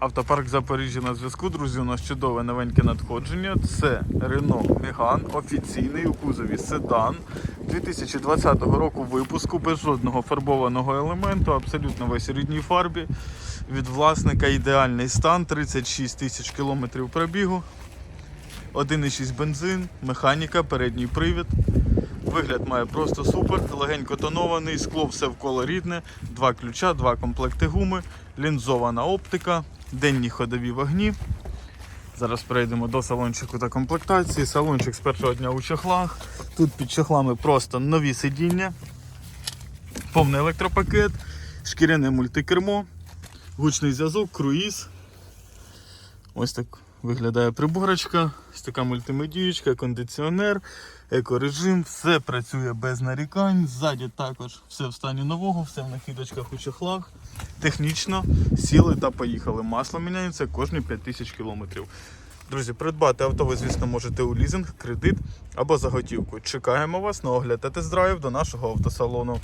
Автопарк Запоріжжя на зв'язку, друзі. У нас чудове новеньке надходження. Це Renault Megane, офіційний у кузові седан 2020 року випуску, без жодного фарбованого елементу, абсолютно весь у рідній фарбі. Від власника ідеальний стан, 36 тисяч кілометрів пробігу, 1,6 бензин, механіка, передній привід. Вигляд має просто супер, легенько тонований, скло все вколо рідне, два ключа, два комплекти гуми, лінзована оптика, денні ходові вогні. Зараз перейдемо до салончику та комплектації. Салончик з першого дня у чохлах. Тут під чохлами просто нові сидіння, повний електропакет, шкіряне мультикермо, гучний зв'язок, круїз. Ось так виглядає приборочка, ось така мультимедієчка, кондиціонер, екорежим, все працює без нарікань. Ззаді також все в стані нового, все в накидочках у чехлах. Технічно сіли та поїхали. Масло міняється кожні 5000 кілометрів. Друзі, придбати авто ви, звісно, можете у лізинг, кредит або за готівку. Чекаємо вас на огляд та тест-драйв до нашого автосалону.